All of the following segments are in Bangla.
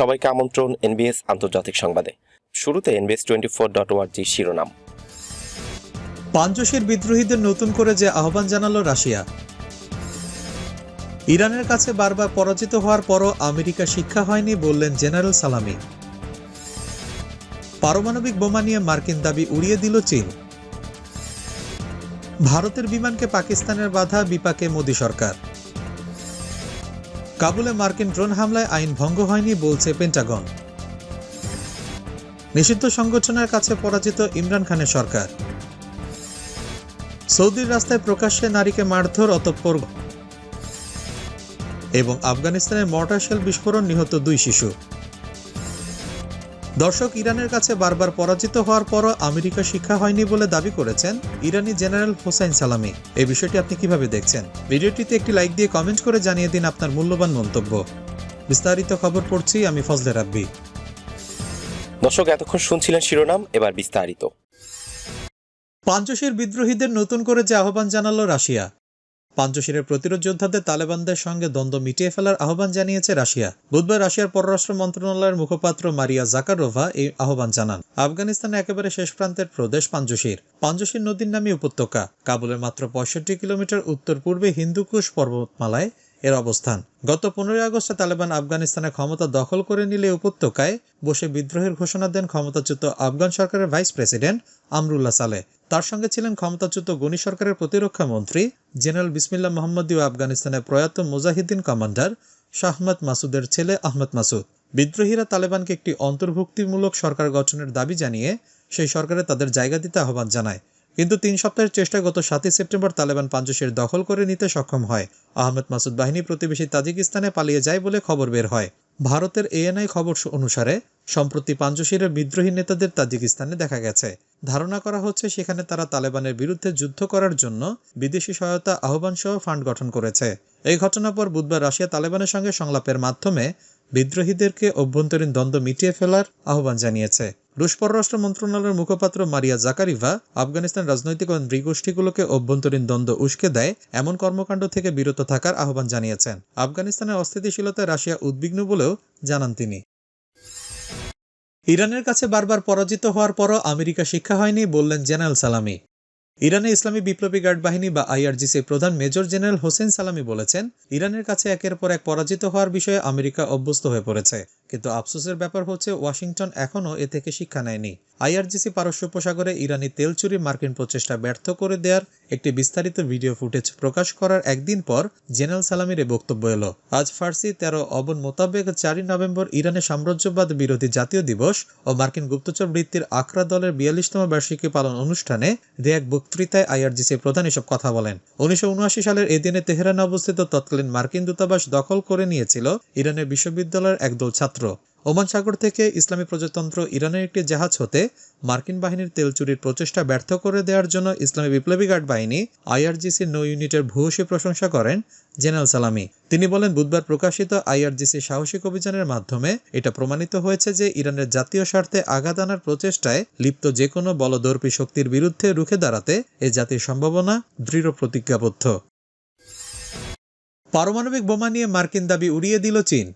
সবাইকে আমন্ত্রণ এনবিএস আন্তর্জাতিক সংবাদে। শুরুতে এনবিএস টোয়েন্টি ফোর ডট ওয়ার্জি শিরোনাম। পাঞ্চশীর বিদ্রোহীদের নতুন করে যে আহ্বান জানালো রাশিয়া। ইরানের কাছে বারবার পরাজিত হওয়ার পরও আমেরিকা শিক্ষা হয়নি বললেন জেনারেল সালামি। পারমাণবিক বোমা নিয়ে মার্কিন দাবি উড়িয়ে দিল চীন। ভারতের বিমানকে পাকিস্তানের বাধা, বিপাকে মোদী সরকার। কাবুলে মার্কিন ড্রোন হামলায় আইন ভঙ্গ হয়নি বলছে পেন্টাগন। নিষিদ্ধ সংগঠনের কাছে পরাজিত ইমরান খানের সরকার। সৌদির রাস্তায় প্রকাশ্যে নারীকে মারধর, অতঃপর এবং আফগানিস্তানের মর্টার শেল বিস্ফোরণ নিহত দুই শিশু। দর্শক ইরানের কাছে বারবার পরাজিত হওয়ার পরও আমেরিকা শিক্ষা হয়নি বলে দাবি করেছেন ইরানি জেনারেল হোসাইন সালামি। এই বিষয়টি আপনি কীভাবে দেখছেন? ভিডিওটিতে একটি লাইক দিয়ে কমেন্ট করে জানিয়ে দিন আপনার মূল্যবান মন্তব্য। বিস্তারিত খবর পড়ছি আমি ফজলে রাব্বি। দর্শক এতক্ষণ শুনছিলেন শিরোনাম এবার বিস্তারিত। পাঞ্চশীর বিদ্রোহীদের নতুন করে যে আহ্বান জানালো রাশিয়া পাঞ্চশীরের প্রতিরোধ যোদ্ধাদের তালেবানদের সঙ্গে দ্বন্দ্ব মিটিয়ে ফেলার আহ্বান জানিয়েছে রাশিয়া। বুধবার রাশিয়ার পররাষ্ট্র মন্ত্রণালয়ের মুখপাত্র মারিয়া জাকারোভা এই আহ্বান জানান। আফগানিস্তানে একেবারে শেষ প্রান্তের প্রদেশ পাঞ্চশীর পাঞ্চশীর নদীর নামে উপত্যকা। কাবুলের মাত্র পঁয়ষট্টি কিলোমিটার উত্তর পূর্বে হিন্দুকুশ পর্বতমালায় এর অবস্থান। গত পনেরোই আগস্টে তালেবান আফগানিস্তানে ক্ষমতা দখল করে নিলে উপত্যকায় বসে বিদ্রোহের ঘোষণা দেন ক্ষমতাচ্যুত আফগান সরকারের ভাইস প্রেসিডেন্ট আমরুল্লাহ সালেহ তার সঙ্গে ছিলেন ক্ষমতাচ্যুত গনি সরকারের প্রতিরক্ষা মন্ত্রী জেনারেল বিসমিল্লা মোহাম্মদী ও আফগানিস্তানের প্রয়াত মুজাহিদ্দিন কমান্ডার শাহমদ মাসুদের ছেলে আহমদ মাসুদ। বিদ্রোহীরা তালেবানকে একটি অন্তর্ভুক্তিমূলক সরকার গঠনের দাবি জানিয়ে সেই সরকারে তাদের জায়গা দিতে আহ্বান জানায়। কিন্তু তিন সপ্তাহের চেষ্টায় গত সাতই সেপ্টেম্বর তালেবান পাঞ্চশের দখল করে নিতে সক্ষম হয়। আহমেদ মাসুদ বাহিনী প্রতিবেশী তাজিকিস্তানে পালিয়ে যায় বলে খবর বের হয়। ভারতের এএনআই খবর অনুসারে, সম্প্রতি পাঞ্চশিরের বিদ্রোহী নেতাদের তাজিকিস্তানে দেখা গেছে। ধারণা করা হচ্ছে সেখানে তারা তালেবানের বিরুদ্ধে যুদ্ধ করার জন্য বিদেশি সহায়তা আহ্বান সহ ফান্ড গঠন করেছে। এই ঘটনার পর বুধবার রাশিয়া তালেবানের সঙ্গে সংলাপের মাধ্যমে বিদ্রোহীদেরকে অভ্যন্তরীণ দ্বন্দ্ব মিটিয়ে ফেলার আহ্বান জানিয়েছে। রুশ পররাষ্ট্র মন্ত্রণালয়ের মুখপাত্র মারিয়া জাকারিভা আফগানিস্তান রাজনৈতিক ও নৃগোষ্ঠীগুলোকে অভ্যন্তরীণ দ্বন্দ্ব উস্কে দেয় এমন কর্মকাণ্ড থেকে বিরত থাকার আহ্বান জানিয়েছেন। আফগানিস্তানের অস্থিতিশীলতায় রাশিয়া উদ্বিগ্ন বলেও জানান তিনি। ইরানের কাছে বারবার পরাজিত হওয়ার পরও আমেরিকা শিক্ষা হয়নি, বললেন জেনারেল সালামি। ইরানে ইসলামী বিপ্লবী গার্ড বাহিনী বা আইআরজিসির প্রধান মেজর জেনারেল হোসেন সালামি বলেছেন, ইরানের কাছে একের পর এক পরাজিত হওয়ার বিষয়ে আমেরিকা অভ্যস্ত হয়ে পড়েছে। কিন্তু আফসোসের ব্যাপার হচ্ছে ওয়াশিংটন এখনও এ থেকে শিক্ষা নেয়নি। আইআরজিসি পারস্য উপসাগরে ইরানি তেল চুরি মার্কিন প্রচেষ্টা ব্যর্থ করে দেওয়ার একটি বিস্তারিত ভিডিও ফুটেজ প্রকাশ করার একদিন পর জেনারেল সালামির এ বক্তব্য এলো। আজ ফার্সি তেরো অবন মোতাবেক চারই নভেম্বর ইরানের সাম্রাজ্যবাদ বিরোধী জাতীয় দিবস ও মার্কিন গুপ্তচর বৃত্তির আকরা দলের বিয়াল্লিশতম বার্ষিকী পালন অনুষ্ঠানে দে এক বক্তৃতায় আইআরজিসি প্রধান এসব কথা বলেন। উনিশশো উনআশি সালের এই দিনে তেহরানে অবস্থিত তৎকালীন মার্কিন দূতাবাস দখল করে নিয়েছিল ইরানের বিশ্ববিদ্যালয়ের একদল ছাত্র। ওমান সাগর থেকে ইসলামী প্রজাতন্ত্র ইরানের একটি জাহাজ হতে মার্কিন বাহিনীর তেল চুরির প্রচেষ্টা ব্যর্থ করে দেওয়ার জন্য ইসলামী বিপ্লবী গার্ড বাহিনী আইআরজিসির নৌ ইউনিটের ভূয়সী প্রশংসা করেন জেনারেল সালামি। তিনি বলেন, বুধবার প্রকাশিত আইআরজিসি সাহসিক অভিযানের মাধ্যমে এটা প্রমাণিত হয়েছে যে ইরানের জাতীয় স্বার্থে আঘাত আনার প্রচেষ্টায় লিপ্ত যে কোনো বলদর্পী শক্তির বিরুদ্ধে রুখে দাঁড়াতে এ জাতির সম্ভাবনা দৃঢ় প্রতিজ্ঞাবদ্ধ। পারমাণবিক বোমা নিয়ে মার্কিন দাবি উড়িয়ে দিল চীন।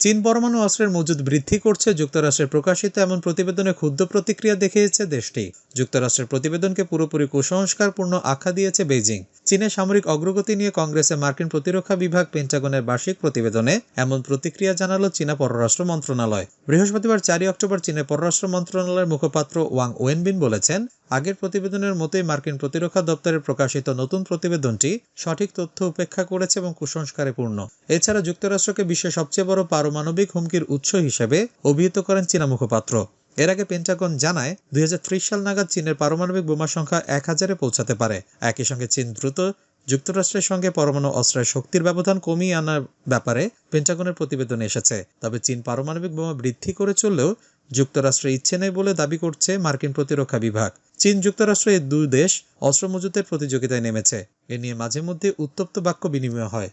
চীন পরমাণু অস্ত্রের মজুদ বৃদ্ধি করছে যুক্তরাষ্ট্রের প্রকাশিত এমন প্রতিবেদনে ক্ষুদ্র প্রতিক্রিয়া দেখিয়েছে দেশটি। যুক্তরাষ্ট্রের প্রতিবেদনকে পুরোপুরি কুসংস্কারপূর্ণ আখ্যা দিয়েছে বেইজিং। চীনের সামরিক অগ্রগতি নিয়ে কংগ্রেসে মার্কিন প্রতিরক্ষা বিভাগ পেন্টাগনের বার্ষিক প্রতিবেদনে এমন প্রতিক্রিয়া জানালো চীনা পররাষ্ট্র মন্ত্রণালয়। বৃহস্পতিবার চারই অক্টোবর চীনের পররাষ্ট্র মন্ত্রণালয়ের মুখপাত্র ওয়াং ওয়েনবিন বলেছেন আগের প্রতিবেদনের মতোই মার্কিন প্রতিরক্ষা দপ্তরের প্রকাশিত নতুন প্রতিবেদনটি সঠিক তথ্য উপেক্ষা করেছে এবং কুসংস্কারে পূর্ণ। এছাড়া যুক্তরাষ্ট্রকে বিশ্বের সবচেয়ে বড় পারমাণবিক হুমকির উৎস হিসেবে অভিহিত করেন চীনা মুখপাত্র। এর আগে পেন্টাগন জানায়, দুই হাজার ত্রিশ সাল নাগাদ চীনের পারমাণবিক বোমা সংখ্যা এক হাজারে পৌঁছাতে পারে। একই সঙ্গে চীন দ্রুত যুক্তরাষ্ট্রের সঙ্গে পরমাণু অস্ত্রের শক্তির ব্যবধান কমিয়ে আনার ব্যাপারে পেন্টাগনের প্রতিবেদন এসেছে। তবে চীন পারমাণবিক বোমা বৃদ্ধি করে চললেও যুক্তরাষ্ট্রের ইচ্ছে নেই বলে দাবি করছে মার্কিন প্রতিরক্ষা বিভাগ। চীন যুক্তরাষ্ট্র এই দুই দেশ অস্ত্র মজুতের প্রতিযোগিতায় নেমেছে। এ নিয়ে মাঝে মধ্যে উত্তপ্ত বাক্য বিনিময় হয়।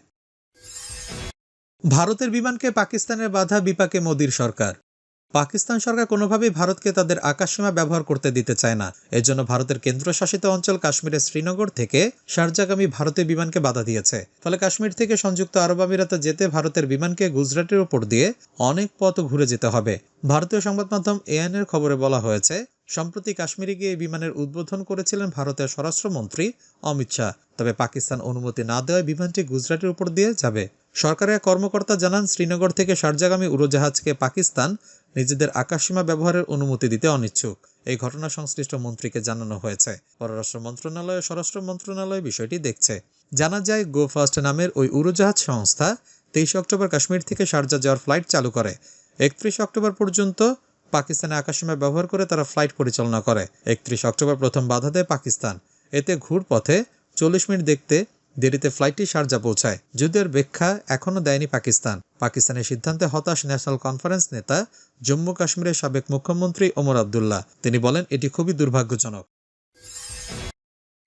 ভারতের বিমানকে পাকিস্তানের বাধা, বিপাকে মোদীর সরকার। পাকিস্তান সরকার কোনোভাবেই ভারতকে তাদের আকাশসীমা ব্যবহার করতে দিতে চায় না। এজন্য ভারতের কেন্দ্রশাসিত অঞ্চল কাশ্মীরের শ্রীনগর থেকে সারজাগামী ভারতীয় বিমানকে বাধা দিয়েছে। ফলে কাশ্মীর থেকে সংযুক্ত আরব আমিরাতে যেতে ভারতের বিমানকে গুজরাটের ওপর দিয়ে অনেক পথ ঘুরে যেতে হবে। ভারতীয় সংবাদ মাধ্যম এএনের খবরে বলা হয়েছে, সম্প্রতি কাশ্মীরে গিয়ে এই বিমানের উদ্বোধন করেছিলেন ভারতের স্বরাষ্ট্রমন্ত্রী অমিত শাহ। তবে পাকিস্তান অনুমতি না দেওয়ায় বিমানটি গুজরাটের উপর দিয়ে যাবে। সরকারের কর্মকর্তা জানান, শ্রীনগর থেকে সারজাগামী উড়োজাহাজকে পাকিস্তান নিজেদের আকাশসীমা ব্যবহারের অনুমতি দিতে অনিচ্ছুক। এই ঘটনা সংশ্লিষ্ট মন্ত্রীকে জানানো হয়েছে। পররাষ্ট্র মন্ত্রণালয় স্বরাষ্ট্র মন্ত্রণালয় বিষয়টি দেখছে। জানা যায় গো ফার্স্ট নামের ওই উড়োজাহাজ সংস্থা তেইশে অক্টোবর কাশ্মীর থেকে শারজা যাওয়ার ফ্লাইট চালু করে। একত্রিশ অক্টোবর পর্যন্ত পাকিস্তানে আকাশসীমা ব্যবহার করে তারা ফ্লাইট পরিচালনা করে। একত্রিশ অক্টোবর প্রথম বাধা দেয় পাকিস্তান। এতে ঘুরপথে চল্লিশ মিনিট দেখতে দেরিতে ফ্লাইটটি শারজা পৌঁছায়। যুদ্ধের ব্যাখ্যা এখনও দেয়নি পাকিস্তান। পাকিস্তানের সিদ্ধান্তে হতাশ ন্যাশনাল কনফারেন্স নেতা জম্মু কাশ্মীরের সাবেক মুখ্যমন্ত্রী ওমর আবদুল্লাহ। তিনি বলেন, এটি খুবই দুর্ভাগ্যজনক।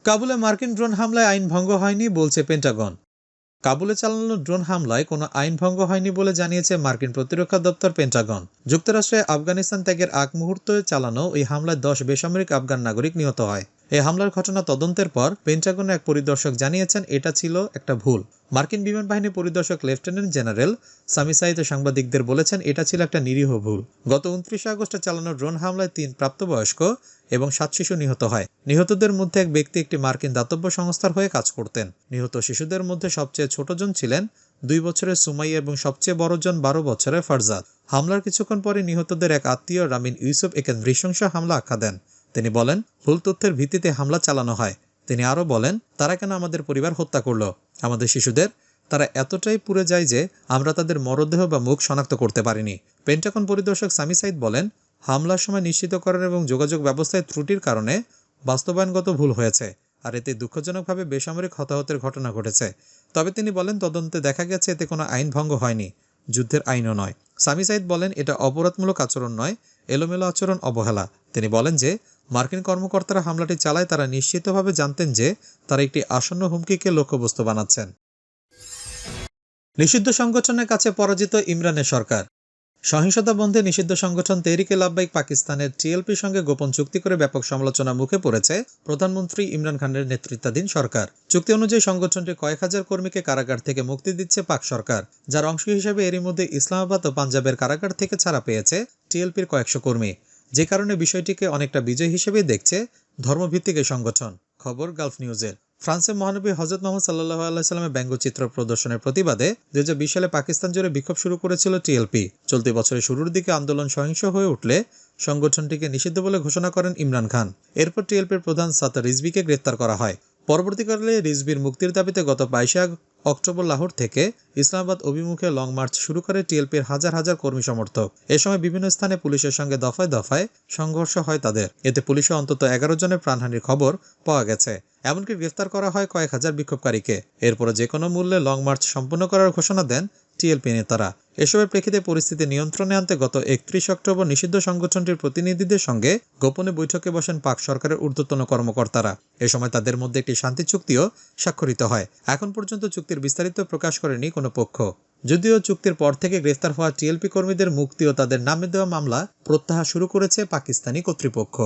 কাবুলে মার্কিন ড্রোন হামলায় আইন ভঙ্গ হয়নি বলছে পেন্টাগন। কাবুলে চালানো ড্রোন হামলায় কোনো আইন ভঙ্গ হয়নি বলে জানিয়েছে মার্কিন প্রতিরক্ষা দপ্তর পেন্টাগন। যুক্তরাষ্ট্রে আফগানিস্তান ত্যাগের আগ মুহূর্তে চালানো এই হামলায় দশ বেসামরিক আফগান নাগরিক নিহত হয়। এই হামলার ঘটনা তদন্তের পর পেন্টাগনের এক পরিদর্শক জানিয়েছেন, এটা ছিল একটা ভুল। মার্কিন বিমান বাহিনী পরিদর্শক লেফটেন্যান্ট জেনারেল সামি সাংবাদিকদের বলেছেন, এটা ছিল একটা নিরীহ ভুল। গত উনত্রিশে আগস্টে চালানো ড্রোন হামলায় তিন প্রাপ্তবয়স্ক এবং সাত শিশু নিহত হয়। নিহতদের মধ্যে এক ব্যক্তি একটি মার্কিন দাতব্য সংস্থার হয়ে কাজ করতেন। নিহত শিশুদের মধ্যে সবচেয়ে ছোটজন ছিলেন দুই বছরের সুমাই এবং সবচেয়ে বড়জন বারো বছরের ফারজাদ। হামলার কিছুক্ষণ পরে নিহতদের এক আত্মীয় রামিন ইউসুফ একে নৃশংস হামলা আখ্যা দেন। তিনি বলেন, ভুল তথ্যের ভিত্তিতে হামলা চালানো হয়। তিনি আরও বলেন, তারা কেন আমাদের পরিবার হত্যা করল? আমাদের শিশুদের, তারা এতটাই পুড়ে যায় যে আমরা তাদের মরদেহ বা মুখ শনাক্ত করতে পারিনি। পেন্টাকন পরিদর্শক সামি সাইদ বলেন, হামলার সময় নিশ্চিতকরণ এবং যোগাযোগ ব্যবস্থায় ত্রুটির কারণে বাস্তবায়নগত ভুল হয়েছে, আর এতে দুঃখজনকভাবে বেসামরিক হতাহতের ঘটনা ঘটেছে। তবে তিনি বলেন, তদন্তে দেখা গেছে এতে কোনো আইন ভঙ্গ হয়নি। যুদ্ধের আইনও নয়। সামি সাইদ বলেন, এটা অপরাধমূলক আচরণ নয় এলোমেলো আচরণ অবহেলা। তিনি বলেন যে, মার্কিন কর্মকর্তারা হামলাটি চালায় তারা নিশ্চিতভাবে জানতেন যে তারা একটি আসন্ন হুমকিকে লক্ষ্যবস্তু বানাচ্ছেন। নিষিদ্ধ সংগঠনের কাছে পরাজিত ইমরানের সরকার। সহিংসতা বন্ধে নিষিদ্ধ সংগঠন তেহরিকে লাভবাইক পাকিস্তানের টিএলপির সঙ্গে গোপন চুক্তি করে ব্যাপক সমালোচনা মুখে পড়েছে প্রধানমন্ত্রী ইমরান খানের নেতৃত্বাধীন সরকার। চুক্তি অনুযায়ী সংগঠনটি কয়েক হাজার কর্মীকে কারাগার থেকে মুক্তি দিচ্ছে পাক সরকার, যার অংশ হিসেবে এরই মধ্যে ইসলামাবাদ ও পাঞ্জাবের কারাগার থেকে ছাড়া পেয়েছে টিএলপির কয়েকশো কর্মী। যে কারণে বিষয়টিকে অনেকটা বিজয় হিসেবেই দেখছে ধর্মভিত্তিক সংগঠন। খবর গালফ নিউজের। ফ্রান্সের মহানবী হজরত মোহাম্মদ সাল্লাহ আল্লাহিসাল্লামের ব্যঙ্গচিত্র প্রদর্শনের প্রতিবাদে দুই হাজার বিশ সালে পাকিস্তান জুড়ে বিক্ষোভ শুরু করেছিল টিএলপি। চলতি বছরের শুরুর দিকে আন্দোলন সহিংস হয়ে উঠলে সংগঠনটিকে নিষিদ্ধ বলে ঘোষণা করেন ইমরান খান। এরপর টিএলপির প্রধান সাতা রিজবিকে গ্রেপ্তার করা হয়। পরবর্তীকালে রিজবির মুক্তির দাবিতে গত বাইশে অক্টোবর লাহোর থেকে ইসলামাবাদ অভিমুখে লং মার্চ শুরু করে টিএলপির হাজার হাজার কর্মী সমর্থক। এ সময় বিভিন্ন স্থানে পুলিশের সঙ্গে দফায় দফায় সংঘর্ষ হয় তাদের। এতে পুলিশে অন্তত এগারো জনের প্রাণহানির খবর পাওয়া গেছে। এমনকি গ্রেফতার করা হয় কয়েক হাজার বিক্ষোভকারীকে। এরপরে যে কোনো মূল্যে লং মার্চ সম্পন্ন করার ঘোষণা দেন টিএলপি নেতারা। এসবের প্রেক্ষিতে পরিস্থিতি নিয়ন্ত্রণে আনতে গত একত্রিশ অক্টোবর নিষিদ্ধ সংগঠনটির প্রতিনিধিদের সঙ্গে গোপনে বৈঠকে বসেন পাক সরকারের ঊর্ধ্বতন কর্মকর্তারা। এ সময় তাদের মধ্যে একটি শান্তি চুক্তিও স্বাক্ষরিত হয়। এখন পর্যন্ত চুক্তির বিস্তারিত প্রকাশ করেনি কোনো পক্ষ। যদিও চুক্তির পর থেকে গ্রেফতার হওয়া টিএলপি কর্মীদের মুক্তি ও তাদের নামে দেওয়া মামলা প্রত্যাহার শুরু করেছে পাকিস্তানি কর্তৃপক্ষ।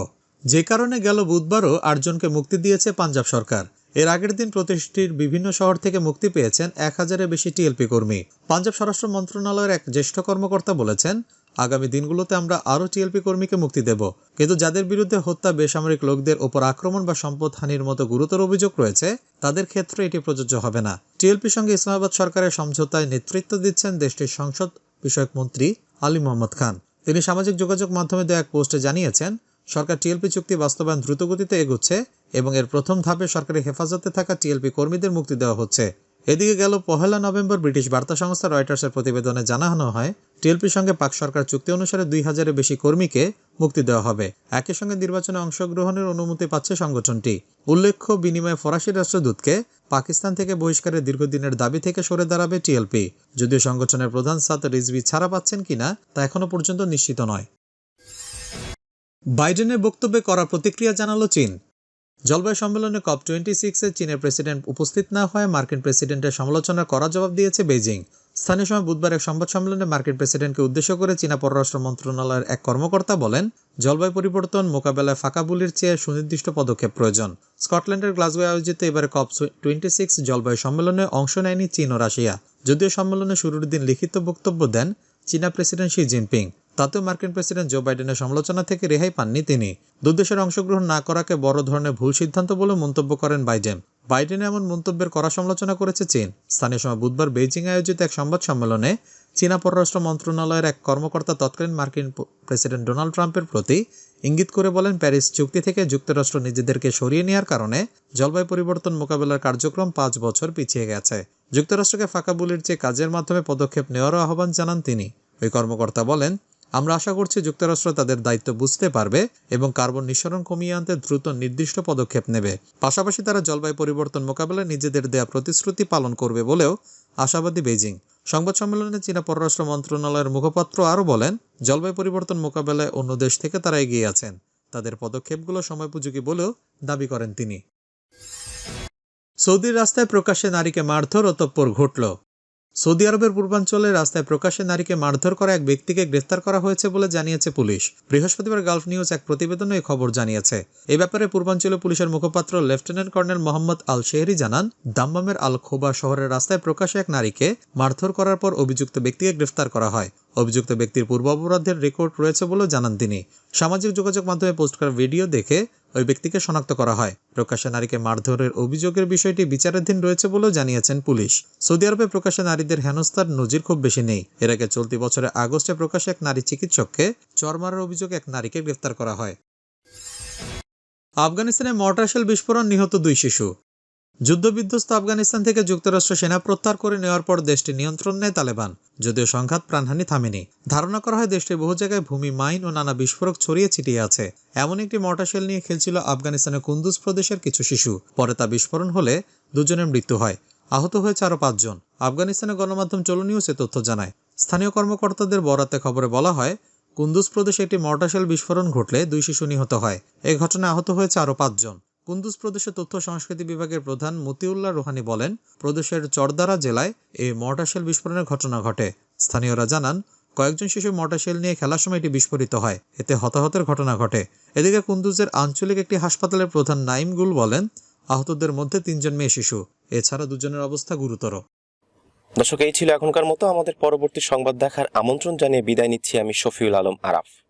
যে কারণে গেল বুধবারও আটজনকে মুক্তি দিয়েছে পাঞ্জাব সরকার। এর আগের দিন প্রতিষ্ঠানটির বিভিন্ন শহর থেকে মুক্তি পেয়েছেন এক হাজারের বেশি টিএলপি কর্মী। পাঞ্জাব স্বরাষ্ট্র মন্ত্রণালয়ের এক জ্যেষ্ঠ কর্মকর্তা বলেছেন, আগামী দিনগুলোতে আমরা আরও টিএলপি কর্মীকে মুক্তি দেব। কিন্তু যাদের বিরুদ্ধে হত্যা, বেসামরিক লোকদের ওপর আক্রমণ বা সম্পদ হানির মতো গুরুতর অভিযোগ রয়েছে, তাদের ক্ষেত্রে এটি প্রযোজ্য হবে না। টিএলপির সঙ্গে ইসলামাবাদ সরকারের সমঝোতায় নেতৃত্ব দিচ্ছেন দেশটির সংসদ বিষয়ক মন্ত্রী আলী মোহাম্মদ খান। তিনি সামাজিক যোগাযোগ মাধ্যমে দেওয়া এক পোস্টে জানিয়েছেন সরকার টিএলপি চুক্তি বাস্তবায়ন দ্রুতগতিতে এগোচ্ছে এবং এর প্রথম ধাপে সরকারি হেফাজতে থাকা টিএলপি কর্মীদের মুক্তি দেওয়া হচ্ছে। এদিকে গেল পহেলা নভেম্বর ব্রিটিশ বার্তা সংস্থা রয়টার্সের প্রতিবেদনে জানানো হয়, টিএলপির সঙ্গে পাক সরকার চুক্তি অনুসারে দুই হাজারের বেশি কর্মীকে মুক্তি দেওয়া হবে। একই সঙ্গে নির্বাচনে অংশগ্রহণের অনুমতি পাচ্ছে সংগঠনটি। উল্লেখ্য, বিনিময়ে ফরাসি রাষ্ট্রদূতকে পাকিস্তান থেকে বহিষ্কারের দীর্ঘদিনের দাবি থেকে সরে দাঁড়াবে টিএলপি। যদিও সংগঠনের প্রধান সাত রিজভি ছাড়া পাচ্ছেন কিনা তা এখনও পর্যন্ত নিশ্চিত নয়। বাইডেনের বক্তব্যে করা প্রতিক্রিয়া জানালো চীন। জলবায়ু সম্মেলনে কপ টোয়েন্টি সিক্সে চীনের প্রেসিডেন্ট উপস্থিত না হয় মার্কিন প্রেসিডেন্টের সমালোচনার কড়া জবাব দিয়েছে বেজিং স্থানীয় সময় বুধবার এক সংবাদ সম্মেলনে মার্কিন প্রেসিডেন্টকে উদ্দেশ্য করে চীনা পররাষ্ট্র মন্ত্রণালয়ের এক কর্মকর্তা বলেন, জলবায়ু পরিবর্তন, মোকাবেলায় ফাঁকা বুলির চেয়ে সুনির্দিষ্ট পদক্ষেপ প্রয়োজন। স্কটল্যান্ডের গ্লাসগোয় আয়োজিত এবারে কপ টোয়েন্টি সিক্স জলবায়ু সম্মেলনে অংশ নেয়নি চীন ও রাশিয়া। যদিও সম্মেলনে শুরুর দিন লিখিত বক্তব্য দেন চীনা প্রেসিডেন্ট শি জিনপিং। তাতেও মার্কিন প্রেসিডেন্ট জো বাইডেনের সমালোচনা থেকে রেহাই পাননি তিনি। দুদেশের অংশগ্রহণ না করাকে বড় ধরনের ভুল সিদ্ধান্ত বলে মন্তব্য করেন বাইডেন। বাইডেনের এমন মন্তব্যের কড়া সমালোচনা করেছে চীন। স্থানীয় সময় বুধবার বেইজিং আয়োজিত এক সংবাদ সম্মেলনে চীনা পররাষ্ট্র মন্ত্রণালয়ের এক কর্মকর্তা তৎকালীন মার্কিন প্রেসিডেন্ট ডোনাল্ড ট্রাম্পের প্রতি ইঙ্গিত করে বলেন, প্যারিস চুক্তি থেকে যুক্তরাষ্ট্র নিজেদেরকে সরিয়ে নেওয়ার কারণে জলবায়ু পরিবর্তন মোকাবেলার কার্যক্রম পাঁচ বছর পিছিয়ে গেছে। যুক্তরাষ্ট্রকে ফাঁকা বুলির চেয়ে কাজের মাধ্যমে পদক্ষেপ নেওয়ারও আহ্বান জানান তিনি। ওই কর্মকর্তা বলেন আমরা আশা করছি যুক্তরাষ্ট্র তাদের দায়িত্ব বুঝতে পারবে এবং কার্বন নিঃসরণ কমিয়ে আনতে দ্রুত নির্দিষ্ট পদক্ষেপ নেবে। পাশাপাশি তারা জলবায়ু পরিবর্তন মোকাবেলায় নিজেদের দেয়া প্রতিশ্রুতি পালন করবে বলেও আশাবাদী বেইজিং। সংবাদ সম্মেলনে চীনা পররাষ্ট্র মন্ত্রণালয়ের মুখপাত্র আরও বলেন, জলবায়ু পরিবর্তন মোকাবেলায় অন্য দেশ থেকে তারা এগিয়ে আছেন। তাদের পদক্ষেপগুলো সময়োপযোগী বলেও দাবি করেন তিনি। সৌদির রাস্তায় প্রকাশ্যে নারীকে মারধর ও তৎপর ঘটল। সৌদি আরবের পূর্বাঞ্চলে রাস্তায় প্রকাশ্যে নারীকে মারধর করা এক ব্যক্তিকে গ্রেফতার করা হয়েছে বলে জানিয়েছে পুলিশ। বৃহস্পতিবার গালফ নিউজ এক প্রতিবেদনে এই খবর জানিয়েছে। এ ব্যাপারে পূর্বাঞ্চলীয় পুলিশের মুখপাত্র lieutenant colonel Mohammad Al Shehri জানান, দাম্মামের আল খোবা শহরের রাস্তায় প্রকাশ্যে এক নারীকে মারধর করার পর অভিযুক্ত ব্যক্তিকে গ্রেফতার করা হয়। অভিযুক্ত ব্যক্তির পূর্ব অপরাধের রেকর্ড রয়েছে বলেও জানান তিনি। সামাজিক যোগাযোগ মাধ্যমে পোস্ট করা ভিডিও দেখে ওই ব্যক্তিকে শনাক্ত করা হয়। প্রকাশ্যে নারীকে মারধরের অভিযোগের বিষয়টি বিচারাধীন রয়েছে বলেও জানিয়েছেন পুলিশ। সৌদি আরবে প্রকাশ্যে নারীদের হেনস্থার নজির খুব বেশি নেই। এর আগে চলতি বছরের আগস্টে প্রকাশ্যে এক নারী চিকিৎসককে চর মারার অভিযোগে এক নারীকে গ্রেফতার করা হয়। আফগানিস্তানে মর্টার শেল বিস্ফোরণ নিহত দুই শিশু। যুদ্ধবিধ্বস্ত আফগানিস্তান থেকে যুক্তরাষ্ট্র সেনা প্রত্যাহার করে নেওয়ার পর দেশটি নিয়ন্ত্রণ নেয় তালেবান। যদিও সংঘাত প্রাণহানি থামেনি। ধারণা করা হয় দেশটির বহু জায়গায় ভূমি, মাইন ও নানা বিস্ফোরক ছড়িয়ে ছিটিয়ে আছে। এমন একটি মর্টার শেল নিয়ে খেলছিল আফগানিস্তানের কুন্দুজ প্রদেশের কিছু শিশু। পরে তা বিস্ফোরণ হলে দুজনের মৃত্যু হয়। আহত হয়েছে আরও পাঁচজন। আফগানিস্তানের গণমাধ্যম চলো নিউজ এ তথ্য জানায়। স্থানীয় কর্মকর্তাদের বরাতে খবরে বলা হয়, কুন্দুজ প্রদেশে একটি মর্টার বিস্ফোরণ ঘটলে দুই শিশু নিহত হয়। এই ঘটনায় আহত হয়েছে আরও পাঁচজন। কুন্দুজ প্রদেশের তথ্য সংস্কৃতি বিভাগের প্রধান মতিউল্লাহ রোহানি বলেন, প্রদেশের চরদারা জেলায় এই মর্টাশেল বিস্ফোরণের ঘটনা ঘটে। স্থানীয়রা জানান, কয়েকজন শিশু মর্টাশেল নিয়ে খেলার সময় এটি বিস্ফোরিত হয়। এতে হতাহতের ঘটনা ঘটে। এদিকে কুন্দুজের আঞ্চলিক একটি হাসপাতালের প্রধান নাইম গুল বলেন, আহতদের মধ্যে তিনজন মেয়ে শিশু। এছাড়া দুজনের অবস্থা গুরুতর। দর্শক, এই ছিল এখনকার মতো। আমাদের পরবর্তী সংবাদ দেখার আমন্ত্রণ জানিয়ে বিদায় নিচ্ছি আমি শফিউল আলম আরাফ।